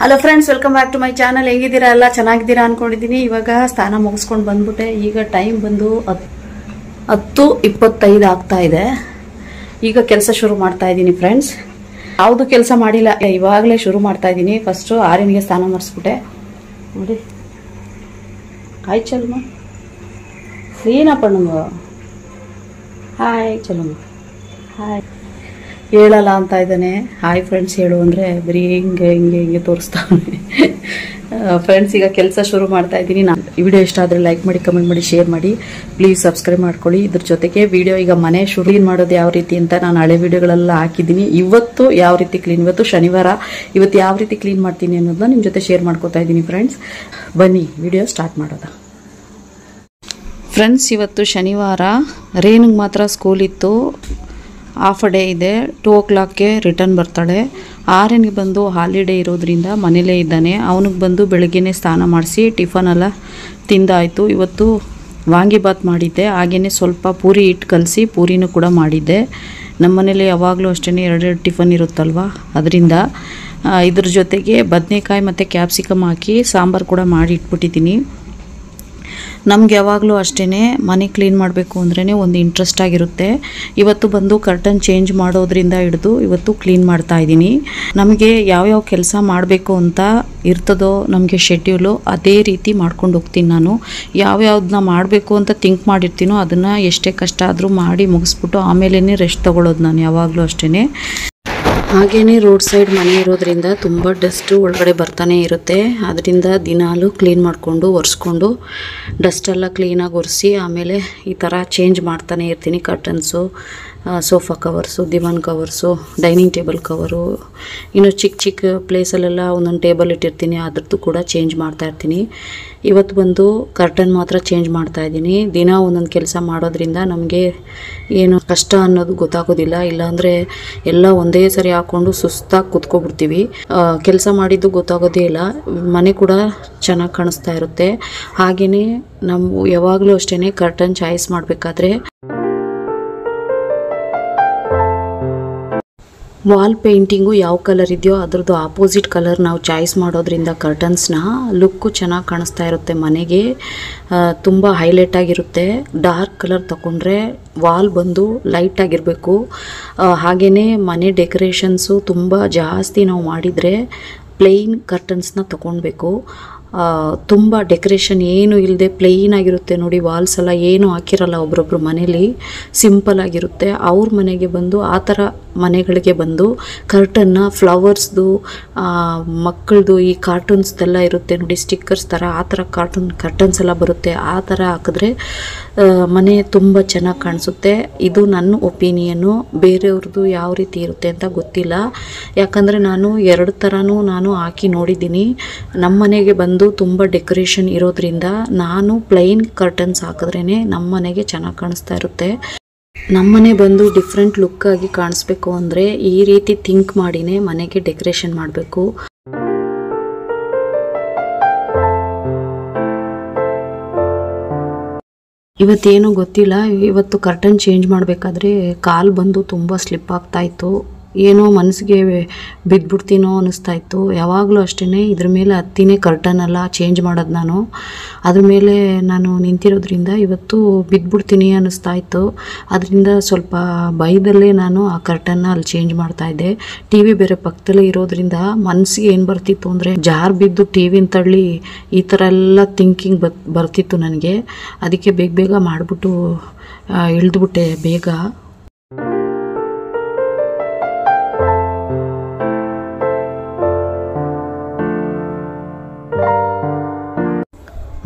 Hello friends welcome back to my channel ಹೆಂಗಿದ್ದೀರಾ ಎಲ್ಲ? ಚೆನ್ನಾಗಿದ್ದೀರಾ ಅನ್ಕೊಂಡಿದ್ದೀನಿ. ಇವಾಗ ಸ್ನಾನ ಮುಗಿಸ್ಕೊಂಡು ಬಂದ್ಬಿಟ್ಟೆ. ಈಗ ಟೈಮ್ ಬಂದು ಹತ್- ಹತ್ತು ಇಪ್ಪತ್ತೈದು ಆಗ್ತಾ ಇದೆ. ಈಗ ಕೆಲಸ ಶುರು ಮಾಡ್ತಾ ಇದ್ದೀನಿ ಫ್ರೆಂಡ್ಸ್ ಯಾವುದು ಕೆಲಸ ಮಾಡಿಲ್ಲ, ಇವಾಗಲೇ ಶುರು ಮಾಡ್ತಾ ಇದ್ದೀನಿ. ಫಸ್ಟು ಆರಿನಿಗೆ ಸ್ನಾನ ಮಾಡಿಸ್ಬಿಟ್ಟೆ ನೋಡಿ. ಆಯ್ತು ಚಲಮ್ಮ ಏನಪ್ಪ ನಮ್ಗೆ ಹಾಯ್ ಚಲಮ್ಮ ಹಾಯ್ ಹೇಳಲ್ಲ ಅಂತ ಇದ್ದಾನೆ. ಹಾಯ್ ಫ್ರೆಂಡ್ಸ್ ಹೇಳು ಅಂದರೆ ಬರೀ ಹಿಂಗೆ ಹಿಂಗೆ ಹಿಂಗೆ ತೋರಿಸ್ತಾವೆ ಫ್ರೆಂಡ್ಸ್ ಈಗ ಕೆಲಸ ಶುರು ಮಾಡ್ತಾ ಇದ್ದೀನಿ. ನಾನು ವಿಡಿಯೋ ಇಷ್ಟ ಆದರೆ ಲೈಕ್ ಮಾಡಿ ಕಮೆಂಟ್ ಮಾಡಿ ಶೇರ್ ಮಾಡಿ. ಪ್ಲೀಸ್ ಸಬ್ಸ್ಕ್ರೈಬ್ ಮಾಡ್ಕೊಳ್ಳಿ. ಇದ್ರ ಜೊತೆಗೆ ವಿಡಿಯೋ ಈಗ ಮನೆ ಶುರು ಕ್ಲೀನ್ ಮಾಡೋದು ಯಾವ ರೀತಿ ಅಂತ ನಾನು ಹಳೆ ವಿಡಿಯೋಗಳೆಲ್ಲ ಹಾಕಿದ್ದೀನಿ. ಇವತ್ತು ಯಾವ ರೀತಿ ಕ್ಲೀನ್ ಇವತ್ತು ಶನಿವಾರ. ಇವತ್ತು ಯಾವ ರೀತಿ ಕ್ಲೀನ್ ಮಾಡ್ತೀನಿ ಅನ್ನೋದನ್ನ ನಿಮ್ಮ ಜೊತೆ ಶೇರ್ ಮಾಡ್ಕೋತಾ ಇದ್ದೀನಿ ಫ್ರೆಂಡ್ಸ್ ಬನ್ನಿ ವಿಡಿಯೋ ಸ್ಟಾರ್ಟ್ ಮಾಡೋದು. ಫ್ರೆಂಡ್ಸ್ ಇವತ್ತು ಶನಿವಾರ. ರೇನಿಗೆ ಮಾತ್ರ ಸ್ಕೂಲ್ ಇತ್ತು. ಹಾಫ್ ಡೇ ಇದೆ ಟೂ ಓ ಕ್ಲಾಕ್ಗೆ ರಿಟರ್ನ್ ಬರ್ತಾಳೆ. ಆರನಿಗೆ ಬಂದು ಹಾಲಿಡೇ ಇರೋದ್ರಿಂದ ಮನೇಲೇ ಇದ್ದಾನೆ. ಅವನಿಗೆ ಬಂದು ಬೆಳಗ್ಗೆನೇ ಸ್ನಾನ ಮಾಡಿಸಿ ಟಿಫನ್ ಎಲ್ಲ ತಿಂದಾಯಿತು. ಇವತ್ತು ವಾಂಗಿಬಾತ್ ಮಾಡಿದ್ದೆ. ಹಾಗೆಯೇ ಸ್ವಲ್ಪ ಪೂರಿ ಹಿಟ್ಟು ಕಲಸಿ ಪೂರಿನೂ ಕೂಡ ಮಾಡಿದ್ದೆ. ನಮ್ಮ ಮನೇಲಿ ಯಾವಾಗಲೂ ಅಷ್ಟೇ ಎರಡೆರಡು ಟಿಫನ್ ಇರುತ್ತಲ್ವ? ಅದರಿಂದ ಇದ್ರ ಜೊತೆಗೆ ಬದನೆಕಾಯಿ ಮತ್ತು ಕ್ಯಾಪ್ಸಿಕಮ್ ಹಾಕಿ ಸಾಂಬಾರು ಕೂಡ ಮಾಡಿ ಇಟ್ಬಿಟ್ಟಿದ್ದೀನಿ. ನಮ್ಗೆ ಯಾವಾಗಲೂ ಅಷ್ಟೇ ಮನೆ ಕ್ಲೀನ್ ಮಾಡಬೇಕು ಅಂದ್ರೇ ಒಂದು ಇಂಟ್ರೆಸ್ಟ್ ಆಗಿರುತ್ತೆ. ಇವತ್ತು ಬಂದು ಕರ್ಟನ್ ಚೇಂಜ್ ಮಾಡೋದ್ರಿಂದ ಹಿಡಿದು ಇವತ್ತು ಕ್ಲೀನ್ ಮಾಡ್ತಾ ಇದ್ದೀನಿ. ನಮಗೆ ಯಾವ್ಯಾವ ಕೆಲಸ ಮಾಡಬೇಕು ಅಂತ ಇರ್ತದೋ ನಮಗೆ ಶೆಡ್ಯೂಲು ಅದೇ ರೀತಿ ಮಾಡ್ಕೊಂಡು ಹೋಗ್ತೀನಿ ನಾನು. ಯಾವ್ಯಾವ್ದನ್ನ ಮಾಡಬೇಕು ಅಂತ ಥಿಂಕ್ ಮಾಡಿರ್ತೀನೋ ಅದನ್ನು ಎಷ್ಟೇ ಕಷ್ಟ ಆದರೂ ಮಾಡಿ ಮುಗಿಸ್ಬಿಟ್ಟು ಆಮೇಲೇ ರೆಸ್ಟ್ ತೊಗೊಳ್ಳೋದು ನಾನು ಯಾವಾಗಲೂ ಅಷ್ಟೇ ಹಾಗೇನೆ ರೋಡ್ ಸೈಡ್ ಮನೆ ಇರೋದ್ರಿಂದ ತುಂಬ ಡಸ್ಟ್ ಒಳಗಡೆ ಬರ್ತಾನೆ ಇರುತ್ತೆ. ಅದರಿಂದ ದಿನಾಲು ಕ್ಲೀನ್ ಮಾಡಿಕೊಂಡು, ಒರೆಸ್ಕೊಂಡು ಡಸ್ಟೆಲ್ಲ ಕ್ಲೀನಾಗಿ ಒರೆಸಿ, ಆಮೇಲೆ ಈ ಥರ ಚೇಂಜ್ ಮಾಡ್ತಾನೆ ಇರ್ತೀನಿ curtains sofa covers diwan covers dining table cover ಇನ್ನು ಚಿಕ್ಕ ಚಿಕ್ಕ ಪ್ಲೇಸಲ್ಲೆಲ್ಲ ಒಂದೊಂದು ಟೇಬಲ್ ಇಟ್ಟಿರ್ತೀನಿ, ಅದ್ರದ್ದು ಕೂಡ ಚೇಂಜ್ ಮಾಡ್ತಾ ಇರ್ತೀನಿ. ಇವತ್ತು ಬಂದು ಕರ್ಟನ್ ಮಾತ್ರ ಚೇಂಜ್ ಮಾಡ್ತಾ ಇದ್ದೀನಿ. ದಿನ ಒಂದೊಂದು ಕೆಲಸ ಮಾಡೋದ್ರಿಂದ ನಮಗೆ ಏನು ಕಷ್ಟ ಅನ್ನೋದು ಗೊತ್ತಾಗೋದಿಲ್ಲ. ಇಲ್ಲಾಂದರೆ ಎಲ್ಲ ಒಂದೇ ಸರಿ ಹಾಕ್ಕೊಂಡು ಸುಸ್ತಾಗಿ ಕುತ್ಕೊಬಿಡ್ತೀವಿ. ಕೆಲಸ ಮಾಡಿದ್ದು ಗೊತ್ತಾಗೋದೇ ಇಲ್ಲ. ಮನೆ ಕೂಡ ಚೆನ್ನಾಗಿ ಕಾಣಿಸ್ತಾ ಇರುತ್ತೆ. ಹಾಗೆಯೇ ನಾವು ಯಾವಾಗಲೂ ಅಷ್ಟೇ ಕರ್ಟನ್ ಚಾಯ್ಸ್ ಮಾಡಬೇಕಾದ್ರೆ. ವಾಲ್ ಪೇಂಟಿಂಗು ಯಾವ ಕಲರ್ ಇದೆಯೋ ಅದ್ರದ್ದು ಆಪೋಸಿಟ್ ಕಲರ್ ನಾವು ಚಾಯ್ಸ್ ಮಾಡೋದ್ರಿಂದ ಕರ್ಟನ್ಸ್ನ ಲುಕ್ಕು ಚೆನ್ನಾಗಿ ಕಾಣಿಸ್ತಾ ಇರುತ್ತೆ ಮನೆಗೆ. ತುಂಬ ಹೈಲೈಟ್ ಆಗಿರುತ್ತೆ. ಡಾರ್ಕ್ ಕಲರ್ ತಗೊಂಡ್ರೆ ವಾಲ್ ಬಂದು ಲೈಟ್ ಆಗಿರಬೇಕು. ಹಾಗೆಯೇ ಮನೆ ಡೆಕೋರೇಷನ್ಸು ತುಂಬ ಜಾಸ್ತಿ ನಾವು ಮಾಡಿದರೆ ಪ್ಲೇನ್ ಕರ್ಟನ್ಸ್ನ ತಗೊಳ್ಬೇಕು ತುಂಬ ಡೆಕೋರೇಷನ್ ಏನು ಇಲ್ಲದೆ ಪ್ಲೇನ್ ಆಗಿರುತ್ತೆ ನೋಡಿ ವಾಲ್ಸ್ ಎಲ್ಲ ಏನು ಹಾಕಿರಲ್ಲ ಒಬ್ರೊಬ್ರು ಮನೇಲಿ ಸಿಂಪಲ್ ಆಗಿರುತ್ತೆ. ಅವ್ರ ಮನೆಗೆ ಬಂದು, ಆ ಥರ ಮನೆಗಳಿಗೆ ಬಂದು ಕರ್ಟನ್ನ ಫ್ಲವರ್ಸ್ದು ಮಕ್ಕಳದು ಈ ಕಾರ್ಟೂನ್ಸ್ದೆಲ್ಲ ಇರುತ್ತೆ ನೋಡಿ ಸ್ಟಿಕ್ಕರ್ಸ್ ಥರ, ಆ ಥರ ಕಾರ್ಟೂನ್ ಕರ್ಟನ್ಸ್ ಎಲ್ಲ ಬರುತ್ತೆ. ಆ ಥರ ಹಾಕಿದ್ರೆ ಮನೆ ತುಂಬ ಚೆನ್ನಾಗಿ ಕಾಣಿಸುತ್ತೆ. ಇದು ನನ್ನ ಒಪಿನಿಯನ್ನು ಬೇರೆಯವ್ರದ್ದು ಯಾವ ರೀತಿ ಇರುತ್ತೆ ಅಂತ ಗೊತ್ತಿಲ್ಲ. ಯಾಕಂದರೆ ನಾನು ಎರಡು ಥರನೂ ನಾನು ಹಾಕಿ ನೋಡಿದ್ದೀನಿ. ನಮ್ಮ ಮನೆಗೆ ಬಂದು ತುಂಬ ಡೆಕೋರೇಷನ್ ಇರೋದ್ರಿಂದ ನಾನು ಪ್ಲೈನ್ ಕರ್ಟನ್ಸ್ ಹಾಕಿದ್ರೇ ನಮ್ಮ ಮನೆಗೆ ಚೆನ್ನಾಗಿ ಕಾಣಿಸ್ತಾ ಇರುತ್ತೆ. ನಮ್ಮನೆ ಬಂದು ಡಿಫ್ರೆಂಟ್ ಲುಕ್ ಆಗಿ ಕಾಣಿಸ್ಬೇಕು ಅಂದರೆ ಈ ರೀತಿ ಥಿಂಕ್ ಮಾಡಿನೇ ಮನೆಗೆ ಡೆಕೋರೇಷನ್ ಮಾಡಬೇಕು. ಇವತ್ತೇನು ಗೊತ್ತಿಲ್ಲ, ಇವತ್ತು ಕರ್ಟನ್ ಚೇಂಜ್ ಮಾಡಬೇಕಾದ್ರೆ ಕಾಲು ಬಂದು ತುಂಬ ಸ್ಲಿಪ್ ಆಗ್ತಾ ಇತ್ತು. ಏನೋ ಮನಸ್ಸಿಗೆ ಬಿದ್ದುಬಿಡ್ತೀನೋ ಇತ್ತು. ಯಾವಾಗಲೂ ಅಷ್ಟೇ ಇದ್ರ ಮೇಲೆ ಹತ್ತಿನೇ ಕರ್ಟನ್ ಎಲ್ಲ ಚೇಂಜ್ ಮಾಡೋದು ನಾನು. ಅದ್ರ ಮೇಲೆ ನಾನು ನಿಂತಿರೋದ್ರಿಂದ ಇವತ್ತು ಬಿದ್ದುಬಿಡ್ತೀನಿ ಅನ್ನಿಸ್ತಾ ಇತ್ತು. ಅದರಿಂದ ಸ್ವಲ್ಪ ಭಯದಲ್ಲೇ ನಾನು ಆ ಕರ್ಟನ್ನ ಅಲ್ಲಿ ಚೇಂಜ್ ಮಾಡ್ತಾ ಇದ್ದೆ. ಟಿ ವಿ ಬೇರೆ ಪಕ್ಕದಲ್ಲೇ ಇರೋದ್ರಿಂದ ಮನಸ್ಸಿಗೆ ಏನು ಬರ್ತಿತ್ತು ಅಂದರೆ, ಜಾರ್ ಬಿದ್ದು ಟಿ ವಿನ ತಳ್ಳಿ ಈ ಥರ ಎಲ್ಲ ಥಿಂಕಿಂಗ್ ಬರ್ತಿತ್ತು ನನಗೆ. ಅದಕ್ಕೆ ಬೇಗ ಬೇಗ ಮಾಡಿಬಿಟ್ಟು ಇಳಿದ್ಬಿಟ್ಟೆ ಬೇಗ.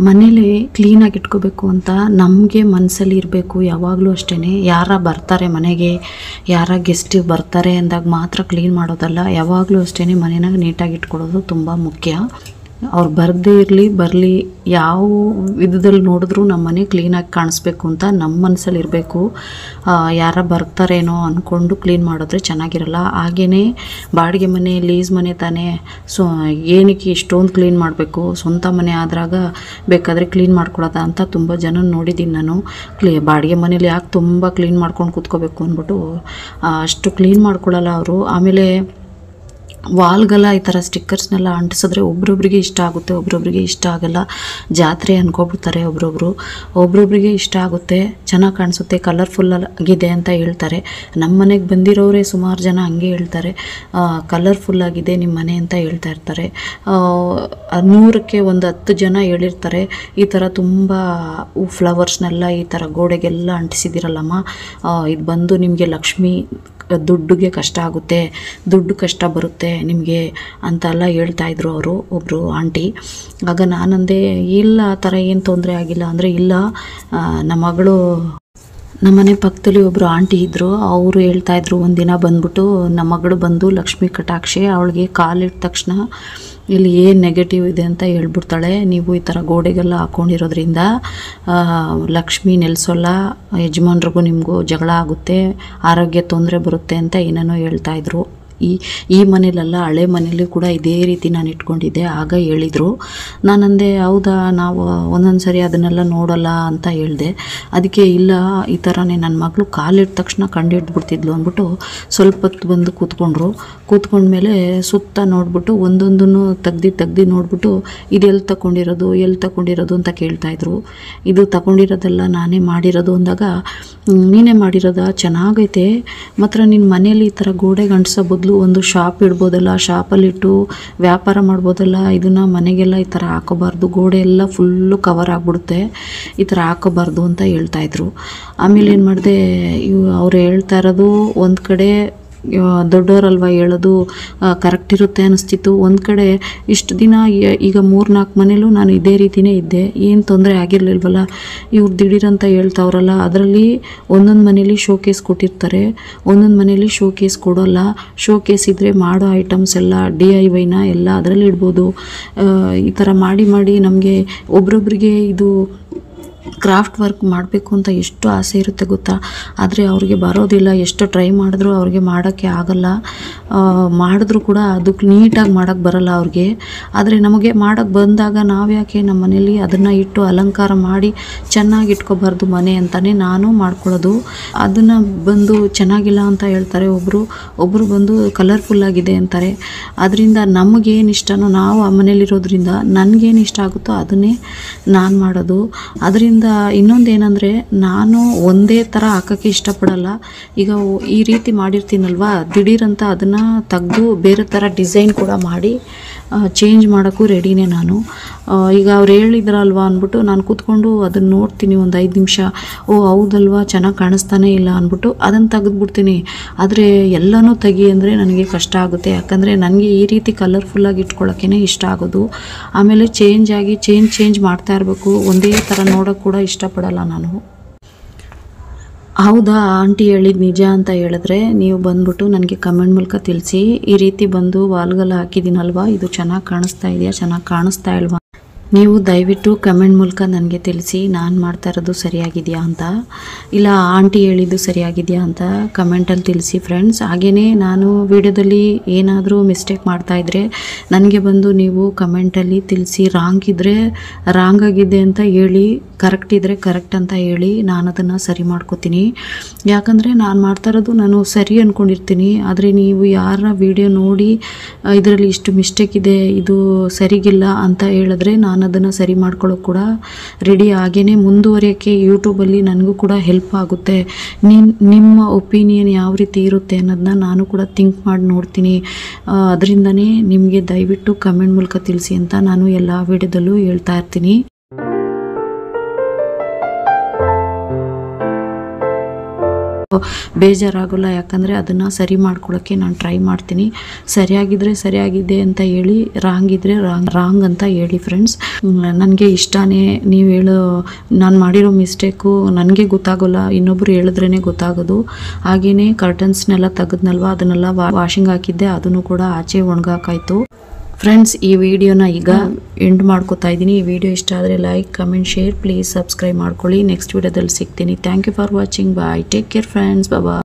ಮನೇಲಿ ಕ್ಲೀನಾಗಿ ಇಟ್ಕೋಬೇಕು ಅಂತ ನಮಗೆ ಮನಸ್ಸಲ್ಲಿ ಇರಬೇಕು, ಯಾವಾಗಲೂ ಅಷ್ಟೇ ಯಾರ ಬರ್ತಾರೆ ಮನೆಗೆ, ಯಾರ ಗೆಸ್ಟ್ ಬರ್ತಾರೆ ಅಂದಾಗ ಮಾತ್ರ ಕ್ಲೀನ್ ಮಾಡೋದಲ್ಲ. ಯಾವಾಗಲೂ ಅಷ್ಟೇ ಮನೇನಾಗ ನೀಟಾಗಿ ಇಟ್ಕೊಳ್ಳೋದು ತುಂಬ ಮುಖ್ಯ. ಅವ್ರು ಬರದೇ ಇರಲಿ, ಬರಲಿ, ಯಾವ ವಿಧದಲ್ಲಿ ನೋಡಿದ್ರು ನಮ್ಮ ಮನೆ ಕ್ಲೀನಾಗಿ ಕಾಣಿಸ್ಬೇಕು ಅಂತ ನಮ್ಮ ಮನಸ್ಸಲ್ಲಿ ಇರಬೇಕು. ಯಾರ ಬರ್ತಾರೇನೋ ಅಂದ್ಕೊಂಡು ಕ್ಲೀನ್ ಮಾಡಿದ್ರೆ ಚೆನ್ನಾಗಿರಲ್ಲ. ಹಾಗೆಯೇ ಬಾಡಿಗೆ ಮನೆ ಲೀಸ್ ಮನೆ ತಾನೇ, ಸೊ, ಏನಕ್ಕೆ ಇಷ್ಟೊಂದು ಕ್ಲೀನ್ ಮಾಡಬೇಕು? ಸ್ವಂತ ಮನೆ ಆದ್ರಾಗ ಬೇಕಾದರೆ ಕ್ಲೀನ್ ಮಾಡ್ಕೊಳ್ಳೋದ ಅಂತ ತುಂಬ ಜನ ನೋಡಿದ್ದೀನಿ ನಾನು. ಕ್ಲೀ ಬಾಡಿಗೆ ಮನೇಲಿ ಯಾಕೆ ತುಂಬ ಕ್ಲೀನ್ ಮಾಡ್ಕೊಂಡು ಕೂತ್ಕೋಬೇಕು ಅಂದ್ಬಿಟ್ಟು ಅಷ್ಟು ಕ್ಲೀನ್ ಮಾಡ್ಕೊಳ್ಳಲ್ಲ ಅವರು. ಆಮೇಲೆ ವಾಲ್ಗೆಲ್ಲ ಈ ಥರ ಸ್ಟಿಕ್ಕರ್ಸ್ನೆಲ್ಲ ಅಂಟಿಸಿದ್ರೆ ಒಬ್ರೊಬ್ರಿಗೆ ಇಷ್ಟ ಆಗುತ್ತೆ, ಒಬ್ರೊಬ್ರಿಗೆ ಇಷ್ಟ ಆಗಲ್ಲ. ಜಾತ್ರೆ ಅನ್ಕೊಬಿಡ್ತಾರೆ ಒಬ್ರೊಬ್ರು. ಒಬ್ರೊಬ್ರಿಗೆ ಇಷ್ಟ ಆಗುತ್ತೆ, ಚೆನ್ನಾಗಿ ಕಾಣಿಸುತ್ತೆ ಕಲರ್ಫುಲ್ ಆಗಿದೆ ಅಂತ ಹೇಳ್ತಾರೆ. ನಮ್ಮ ಮನೆಗೆ ಬಂದಿರೋರೇ ಸುಮಾರು ಜನ ಹಂಗೆ ಹೇಳ್ತಾರೆ. ಕಲರ್ಫುಲ್ ಆಗಿದೆ ನಿಮ್ಮ ಮನೆ ಅಂತ ಹೇಳ್ತಾ ಇರ್ತಾರೆ. ನೂರಕ್ಕೆ ಒಂದು ಹತ್ತು ಜನ ಹೇಳಿರ್ತಾರೆ, ಈ ಥರ ತುಂಬ ಫ್ಲವರ್ಸ್ನೆಲ್ಲ ಈ ಥರ ಗೋಡೆಗೆಲ್ಲ ಅಂಟಿಸಿದಿರಲ್ಲಮ್ಮ. ಇದು ಬಂದು ನಿಮಗೆ ಲಕ್ಷ್ಮಿ ದುಡ್ಡಿಗೆ ಕಷ್ಟ ಆಗುತ್ತೆ, ದುಡ್ಡು ಕಷ್ಟ ಬರುತ್ತೆ ನಿಮಗೆ ಅಂತೆಲ್ಲ ಹೇಳ್ತಾ ಇದ್ರು ಅವರು ಒಬ್ಬರು ಆಂಟಿ. ಆಗ ನಾನಂದೆ, ಇಲ್ಲ, ಆ ಥರ ಏನು ತೊಂದರೆ ಆಗಿಲ್ಲ. ಅಂದರೆ ಇಲ್ಲ ನಮ್ಮ ಮಗಳು ನಮ್ಮನೆ ಪಕ್ಕದಲ್ಲಿ ಒಬ್ಬರು ಆಂಟಿ ಇದ್ದರು ಅವರು ಹೇಳ್ತಾ ಇದ್ರು ಒಂದಿನ ಬಂದ್ಬಿಟ್ಟು ನಮ್ಮ ಮಗಳು ಬಂದು ಲಕ್ಷ್ಮಿ ಕಟಾಕ್ಷಿ, ಅವಳಿಗೆ ಕಾಲಿಟ್ಟ ತಕ್ಷಣ ಇಲ್ಲಿ ಏನು ನೆಗೆಟಿವ್ ಇದೆ ಅಂತ ಹೇಳ್ಬಿಡ್ತಾಳೆ. ನೀವು ಈ ಥರ ಗೋಡೆಗೆಲ್ಲ ಹಾಕ್ಕೊಂಡಿರೋದ್ರಿಂದ ಲಕ್ಷ್ಮಿ ನೆಲೆಸೋಲ್ಲ, ಯಜಮಾನ್ರಿಗೂ ನಿಮಗೂ ಜಗಳ ಆಗುತ್ತೆ, ಆರೋಗ್ಯ ತೊಂದರೆ ಬರುತ್ತೆ ಅಂತ ಏನೇನೋ ಹೇಳ್ತಾ ಇದ್ರು. ಈ ಈ ಮನೇಲೆಲ್ಲ, ಹಳೆ ಮನೇಲಿ ಕೂಡ ಇದೇ ರೀತಿ ನಾನು ಇಟ್ಕೊಂಡಿದ್ದೆ. ಆಗ ಹೇಳಿದರು. ನಾನಂದೆ, ಹೌದಾ, ನಾವು ಒಂದೊಂದು ಸರಿ ಅದನ್ನೆಲ್ಲ ನೋಡಲ್ಲ ಅಂತ ಹೇಳಿದೆ. ಅದಕ್ಕೆ, ಇಲ್ಲ, ಈ ಥರನೇ ನನ್ನ ಮಗಳು ಕಾಲಿಟ್ಟ ತಕ್ಷಣ ಕಂಡಿಡ್ಬಿಡ್ತಿದ್ಲು ಅಂದ್ಬಿಟ್ಟು ಸ್ವಲ್ಪ ಹೊತ್ತು ಬಂದು ಕೂತ್ಕೊಂಡ್ರು. ಕೂತ್ಕೊಂಡ್ಮೇಲೆ ಸುತ್ತ ನೋಡ್ಬಿಟ್ಟು ಒಂದೊಂದನ್ನು ತೆಗ್ದು ತೆಗ್ದು ನೋಡ್ಬಿಟ್ಟು ಇದೆಲ್ಲಿ ತಗೊಂಡಿರೋದು, ಎಲ್ಲಿ ತಗೊಂಡಿರೋದು ಅಂತ ಕೇಳ್ತಾಯಿದ್ರು ಇದು ತಗೊಂಡಿರೋದೆಲ್ಲ ನಾನೇ ಮಾಡಿರೋದು ಅಂದಾಗ ನೀನೇ ಮಾಡಿರೋದ? ಚೆನ್ನಾಗೈತೆ. ಮಾತ್ರ ನಿನ್ನ ಮನೇಲಿ ಈ ಥರ ಗೋಡೆ ಗಂಟ್ಸೋ ಬದಲು ಒಂದು ಶಾಪ್ ಇಡ್ಬೋದಲ್ಲ, ಶಾಪಲ್ಲಿಟ್ಟು ವ್ಯಾಪಾರ ಮಾಡ್ಬೋದಲ್ಲ, ಇದನ್ನು ಮನೆಗೆಲ್ಲ ಈ ಥರ ಹಾಕೋಬಾರ್ದು. ಗೋಡೆ ಎಲ್ಲ ಫುಲ್ಲು ಕವರ್ ಆಗಿಬಿಡುತ್ತೆ. ಈ ಥರ ಹಾಕೋಬಾರ್ದು ಅಂತ ಹೇಳ್ತಾಯಿದ್ರು ಆಮೇಲೆ ಏನು ಮಾಡಿದೆ, ಇವು ಅವ್ರು ಹೇಳ್ತಾ ಇರೋದು ಒಂದು ಕಡೆ ದೊಡ್ಡವರಲ್ವ ಹೇಳೋದು ಕರೆಕ್ಟ್ ಇರುತ್ತೆ ಅನಿಸ್ತಿತ್ತು. ಒಂದು ಕಡೆ ಇಷ್ಟು ದಿನ ಈಗ ಮೂರು ನಾಲ್ಕು ಮನೇಲೂ ನಾನು ಇದೇ ರೀತಿನೇ ಇದ್ದೆ. ಏನು ತೊಂದರೆ ಆಗಿರಲಿಲ್ವಲ್ಲ, ಇವ್ರು ದಿಢೀರಂತ ಹೇಳ್ತಾವ್ರಲ್ಲ, ಅದರಲ್ಲಿ ಒಂದೊಂದು ಮನೇಲಿ ಶೋಕೇಸ್ ಕೊಟ್ಟಿರ್ತಾರೆ. ಒಂದೊಂದು ಮನೇಲಿ ಶೋ ಕೇಸ್ ಕೊಡೋಲ್ಲ. ಶೋ ಕೇಸ್ ಇದ್ದರೆ ಮಾಡೋ ಐಟಮ್ಸ್ ಎಲ್ಲ ಡಿ ಐ ವೈನ ಎಲ್ಲ ಅದರಲ್ಲಿ ಇಡ್ಬೋದು. ಈ ಥರ ಮಾಡಿ ಮಾಡಿ ನಮಗೆ ಒಬ್ರೊಬ್ರಿಗೆ ಇದು ಕ್ರಾಫ್ಟ್ ವರ್ಕ್ ಮಾಡಬೇಕು ಅಂತ ಎಷ್ಟು ಆಸೆ ಇರುತ್ತೆ ಗೊತ್ತಾ? ಆದರೆ ಅವ್ರಿಗೆ ಬರೋದಿಲ್ಲ, ಎಷ್ಟು ಟ್ರೈ ಮಾಡಿದ್ರೂ ಅವ್ರಿಗೆ ಮಾಡೋಕ್ಕೆ ಆಗಲ್ಲ. ಮಾಡಿದ್ರೂ ಕೂಡ ಅದಕ್ಕೆ ನೀಟಾಗಿ ಮಾಡೋಕ್ಕೆ ಬರಲ್ಲ ಅವ್ರಿಗೆ. ಆದರೆ ನಮಗೆ ಮಾಡೋಕ್ಕೆ ಬಂದಾಗ ನಾವು ಯಾಕೆ ನಮ್ಮ ಮನೇಲಿ ಅದನ್ನು ಇಟ್ಟು ಅಲಂಕಾರ ಮಾಡಿ ಚೆನ್ನಾಗಿ ಇಟ್ಕೋಬಾರ್ದು ಮನೆ ಅಂತಲೇ ನಾನು ಮಾಡ್ಕೊಳ್ಳೋದು. ಅದನ್ನು ಬಂದು ಚೆನ್ನಾಗಿಲ್ಲ ಅಂತ ಹೇಳ್ತಾರೆ ಒಬ್ಬರು ಒಬ್ಬರು ಬಂದು ಕಲರ್ಫುಲ್ ಆಗಿದೆ ಅಂತಾರೆ. ಅದರಿಂದ ನಮಗೇನು ಇಷ್ಟನೋ ನಾವು ಆ ಮನೇಲಿರೋದ್ರಿಂದ ನನಗೇನು ಇಷ್ಟ ಆಗುತ್ತೋ ಅದನ್ನೇ ನಾನು ಮಾಡೋದು. ಅದರಿಂದ ಇನ್ನೊಂದು ಏನಂದರೆ ನಾನು ಒಂದೇ ಥರ ಹಾಕೋಕ್ಕೆ ಇಷ್ಟಪಡಲ್ಲ. ಈಗ ಈ ರೀತಿ ಮಾಡಿರ್ತೀನಲ್ವ, ದಿಢೀರಂತ ಅದನ್ನು ತೆಗೆದು ಬೇರೆ ಥರ ಡಿಸೈನ್ ಕೂಡ ಮಾಡಿ ಚೇಂಜ್ ಮಾಡೋಕ್ಕೂ ರೆಡಿನೇ ನಾನು. ಈಗ ಅವ್ರು ಹೇಳಿದ್ರಲ್ವ ಅಂದ್ಬಿಟ್ಟು ನಾನು ಕೂತ್ಕೊಂಡು ಅದನ್ನು ನೋಡ್ತೀನಿ ಒಂದು ಐದು ನಿಮಿಷ. ಓ, ಹೌದಲ್ವಾ, ಚೆನ್ನಾಗಿ ಕಾಣಿಸ್ತಾನೆ ಇಲ್ಲ ಅಂದ್ಬಿಟ್ಟು ಅದನ್ನು ತೆಗೆದ್ಬಿಡ್ತೀನಿ. ಆದರೆ ಎಲ್ಲನೂ ತೆಗಿ ಅಂದರೆ ನನಗೆ ಕಷ್ಟ ಆಗುತ್ತೆ. ಯಾಕಂದರೆ ನನಗೆ ಈ ರೀತಿ ಕಲರ್ಫುಲ್ಲಾಗಿ ಇಟ್ಕೊಳ್ಳೋಕ್ಕೇ ಇಷ್ಟ ಆಗೋದು. ಆಮೇಲೆ ಚೇಂಜ್ ಆಗಿ ಚೇಂಜ್ ಚೇಂಜ್ ಮಾಡ್ತಾ ಇರಬೇಕು. ಒಂದೇ ಥರ ನೋಡೋಕ್ಕೆ ಕೂಡ ಇಷ್ಟಪಡಲ್ಲ ನಾನು. ಹೌದಾ, ಆಂಟಿ ಹೇಳಿದ ನಿಜ ಅಂತ ಹೇಳಿದ್ರೆ ನೀವು ಬಂದ್ಬಿಟ್ಟು ನನಗೆ ಕಮೆಂಟ್ ಮೂಲಕ ತಿಳಿಸಿ. ಈ ರೀತಿ ಬಂದು ವಾಲ್ಗಲ್ಲ ಹಾಕಿದ್ದೀನಲ್ವಾ? ಇದು ಚೆನ್ನಾಗಿ ಕಾಣಿಸ್ತಾ ಇದೆಯಾ? ಚೆನ್ನಾಗಿ ಕಾಣಿಸ್ತಾ ಇಲ್ವಾ? ನೀವು ದಯವಿಟ್ಟು ಕಮೆಂಟ್ ಮೂಲಕ ನನಗೆ ತಿಳಿಸಿ, ನಾನು ಮಾಡ್ತಾ ಇರೋದು ಸರಿಯಾಗಿದೆಯಾ ಅಂತ. ಇಲ್ಲ, ಆಂಟಿ ಹೇಳಿದ್ದು ಸರಿಯಾಗಿದೆಯಾ ಅಂತ ಕಮೆಂಟಲ್ಲಿ ತಿಳಿಸಿ ಫ್ರೆಂಡ್ಸ್ ಹಾಗೆಯೇ ನಾನು ವಿಡಿಯೋದಲ್ಲಿ ಏನಾದರೂ ಮಿಸ್ಟೇಕ್ ಮಾಡ್ತಾ ಇದ್ದರೆ ನನಗೆ ಬಂದು ನೀವು ಕಮೆಂಟಲ್ಲಿ ತಿಳಿಸಿ. ರಾಂಗ್ ಇದ್ದರೆ ರಾಂಗ್ ಆಗಿದೆ ಅಂತ ಹೇಳಿ ಕರೆಕ್ಟ್ ಇದ್ದರೆ ಕರೆಕ್ಟ್ ಅಂತ ಹೇಳಿ ನಾನು ಅದನ್ನು ಸರಿ ಮಾಡ್ಕೋತೀನಿ. ಯಾಕಂದರೆ ನಾನು ಮಾಡ್ತಾ ಇರೋದು ನಾನು ಸರಿ ಅಂದ್ಕೊಂಡಿರ್ತೀನಿ ಆದರೆ ನೀವು ಯಾರ ವಿಡಿಯೋ ನೋಡಿ ಇದರಲ್ಲಿ ಇಷ್ಟು ಮಿಸ್ಟೇಕ್ ಇದೆ, ಇದು ಸರಿಗಿಲ್ಲ ಅಂತ ಹೇಳಿದ್ರೆ ನಾನು ಅದನ್ನು ಸರಿ ಮಾಡ್ಕೊಳ್ಳೋಕೆ ಕೂಡ ರೆಡಿ ಹಾಗೇ ಮುಂದುವರಿಯೋಕ್ಕೆ ಯೂಟ್ಯೂಬಲ್ಲಿ ನನಗೂ ಕೂಡ ಹೆಲ್ಪ್ ಆಗುತ್ತೆ. ನಿಮ್ ನಿಮ್ಮ ಒಪಿನಿಯನ್ ಯಾವ ರೀತಿ ಇರುತ್ತೆ ಅನ್ನೋದನ್ನ ನಾನು ಕೂಡ ಥಿಂಕ್ ಮಾಡಿ ನೋಡ್ತೀನಿ. ಅದರಿಂದನೇ ನಿಮಗೆ ದಯವಿಟ್ಟು ಕಮೆಂಟ್ ಮೂಲಕ ತಿಳಿಸಿ ಅಂತ ನಾನು ಎಲ್ಲ ವಿಡಿಯೋದಲ್ಲೂ ಹೇಳ್ತಾ ಇರ್ತೀನಿ. ಬೇಜಾರಾಗೋಲ್ಲ, ಯಾಕಂದರೆ ಅದನ್ನು ಸರಿ ಮಾಡ್ಕೊಳ್ಳೋಕ್ಕೆ ನಾನು ಟ್ರೈ ಮಾಡ್ತೀನಿ. ಸರಿಯಾಗಿದ್ದರೆ ಸರಿಯಾಗಿದೆ ಅಂತ ಹೇಳಿ ರಾಂಗ್ ಇದ್ದರೆ ರಾಂಗ್ ರಾಂಗ್ ಅಂತ ಹೇಳಿ ಫ್ರೆಂಡ್ಸ್ ನನಗೆ ಇಷ್ಟನೇ ನೀವು ಹೇಳೋ, ನಾನು ಮಾಡಿರೋ ಮಿಸ್ಟೇಕು ನನಗೆ ಗೊತ್ತಾಗೋಲ್ಲ, ಇನ್ನೊಬ್ರು ಹೇಳಿದ್ರೇ ಗೊತ್ತಾಗೋದು. ಹಾಗೆಯೇ ಕರ್ಟನ್ಸ್ನೆಲ್ಲ ತೆಗೆದ್ನಲ್ವ, ಅದನ್ನೆಲ್ಲ ವಾಷಿಂಗ್ ಹಾಕಿದ್ದೆ, ಅದನ್ನು ಕೂಡ ಆಚೆ ಒಣಗಾಕಾಯ್ತು. ಫ್ರೆಂಡ್ಸ್ ಈ ವಿಡಿಯೋನ ಈಗ ಎಂಡ್ ಮಾಡ್ಕೋತಾ ಇದ್ದೀನಿ. ಈ ವಿಡಿಯೋ ಇಷ್ಟ ಆದರೆ like comment share please subscribe ಮಾಡ್ಕೊಳ್ಳಿ. ನೆಕ್ಸ್ಟ್ ವಿಡಿಯೋದಲ್ಲಿ ಸಿಗ್ತೀನಿ. Thank you for watching bye take care friends Baba